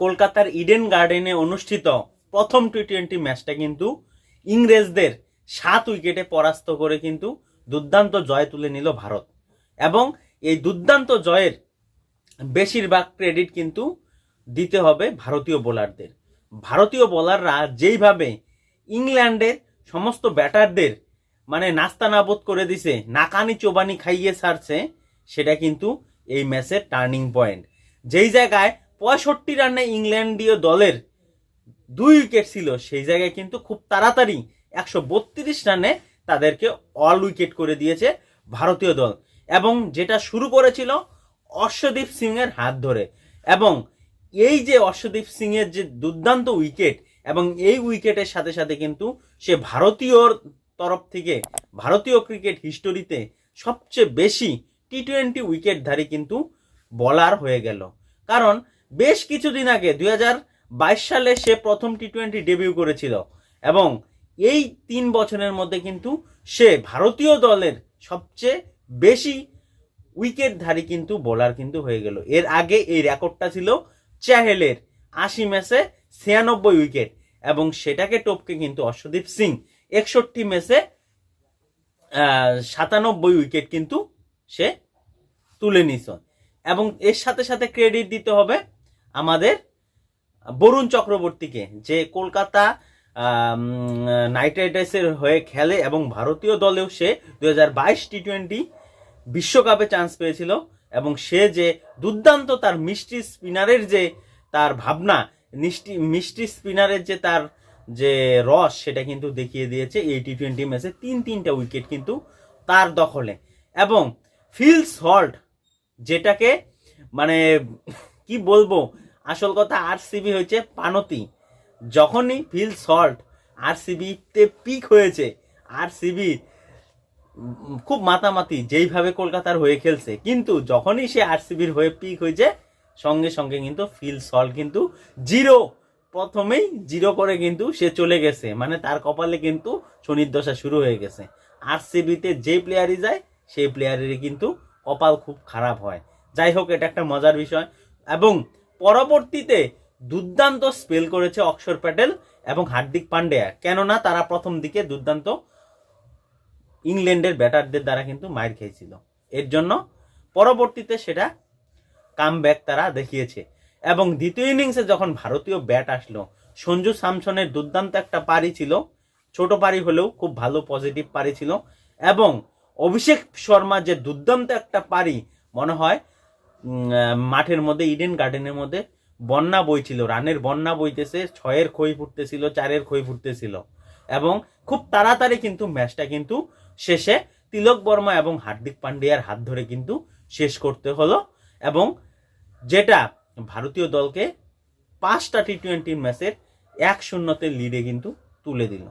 কলকাতার ইডেন গার্ডেনে অনুষ্ঠিত প্রথম টি টোয়েন্টি ম্যাচটা কিন্তু ইংরেজদের সাত উইকেটে পরাস্ত করে কিন্তু দুর্দান্ত জয় তুলে নিল ভারত। এবং এই দুর্দান্ত জয়ের বেশিরভাগ ক্রেডিট কিন্তু দিতে হবে ভারতীয় বোলারদের ভারতীয় বোলাররা যেইভাবে ইংল্যান্ডের সমস্ত ব্যাটারদের মানে নাস্তানাবোধ করে দিছে, নাকানি চোবানি খাইয়ে ছাড়ছে, সেটা কিন্তু এই ম্যাচের টার্নিং পয়েন্ট যেই জায়গায় পঁয়ষট্টি রানে ইংল্যান্ডীয় দলের দুই উইকেট ছিল। সেই জায়গায় কিন্তু খুব তাড়াতাড়ি একশো বত্রিশ রানে তাদেরকে অল উইকেট করে দিয়েছে ভারতীয় দল। এবং যেটা শুরু করেছিল অশ্বদীপ সিং এর হাত ধরে। এবং এই যে অশ্বদীপ সিং এর যে দুর্দান্ত উইকেট এবং এই উইকেটের সাথে সাথে কিন্তু সে ভারতীয় তরফ থেকে, ভারতীয় ক্রিকেট হিস্টোরিতে সবচেয়ে বেশি টি টোয়েন্টি উইকেটধারী কিন্তু বলার হয়ে গেল। কারণ বেশ কিছুদিন আগে, দুই সালে সে প্রথম টি টোয়েন্টি ডেবিউ করেছিল এবং এই তিন বছরের মধ্যে কিন্তু সে ভারতীয় দলের সবচেয়ে বেশি উইকেটধারী কিন্তু বোলার কিন্তু হয়ে গেল। এর আগে এই রেকর্ডটা ছিল চ্যাহেলের আশি ম্যাচে ছিয়ানব্বই উইকেট এবং সেটাকে টপকে কিন্তু অশ্বদীপ সিং একষট্টি ম্যাচে সাতানব্বই উইকেট কিন্তু সে তুলে নিছ এবং এর সাথে সাথে ক্রেডিট দিতে হবে আমাদের বরুণ চক্রবর্তীকে, যে কলকাতা নাইট রাইডার্সের হয়ে খেলে এবং ভারতীয় দলেও সে দুই হাজার বাইশ টি টোয়েন্টি বিশ্বকাপে চান্স পেয়েছিল এবং সে যে দুর্দান্ত তার মিষ্টি স্পিনারের যে তার ভাবনা, মিষ্টি মিষ্টি স্পিনারের যে তার যে রস, সেটা কিন্তু দেখিয়ে দিয়েছে এই টি টোয়েন্টি ম্যাচে তিন তিনটা উইকেট কিন্তু তার দখলে। এবং ফিলস হল্ট, যেটাকে মানে কি বলব? আসল কথা আর সিবি হয়েছে পানতি। যখনই ফিল সল্ট আর সিবিতে পিক হয়েছে আর সিবি খুব মাতামাতি যেইভাবে কলকাতার হয়ে খেলছে। কিন্তু যখনই সে আরসিবির হয়ে পিক হয়েছে, সঙ্গে সঙ্গে কিন্তু ফিল সল্ট কিন্তু জিরো প্রথমেই জিরো করে কিন্তু সে চলে গেছে। মানে তার কপালে কিন্তু শনির দশা শুরু হয়ে গেছে। আরসিবিতে যে প্লেয়ারই যায়, সেই প্লেয়ারেরই কিন্তু কপাল খুব খারাপ হয়। যাই হোক, এটা একটা মজার বিষয়। এবং পরবর্তীতে দুর্দান্ত স্পেল করেছে অক্ষর প্যাটেল এবং হার্দিক পান্ডেয়া। কেননা তারা প্রথম দিকে দুর্দান্ত ইংল্যান্ডের ব্যাটারদের দ্বারা কিন্তু মায়ের খেয়েছিল। এর জন্য পরবর্তীতে সেটা কামব্যাক তারা দেখিয়েছে। এবং দ্বিতীয় ইনিংসে যখন ভারতীয় ব্যাট আসলো, সঞ্জু স্যামসনের দুর্দান্ত একটা পারি ছিল। ছোট পারি হলেও খুব ভালো পজিটিভ পারি ছিল। এবং অভিষেক শর্মা যে দুর্দান্ত একটা পারি, মনে হয় মাঠের মধ্যে ইডেন গার্ডেনের মধ্যে বন্যা বইছিল। রানের বন্যা বইতেছে, ছয়ের খই ফুটতেছিল, চারের খই ফুটতেছিল। এবং খুব তাড়াতাড়ি কিন্তু ম্যাচটা কিন্তু শেষে তিলক বর্মা এবং হার্দিক পান্ডিয়ার হাত ধরে কিন্তু শেষ করতে হলো। এবং যেটা ভারতীয় দলকে পাঁচটা টি টোয়েন্টি ম্যাচের এক শূন্যতে লিডে কিন্তু তুলে দিল।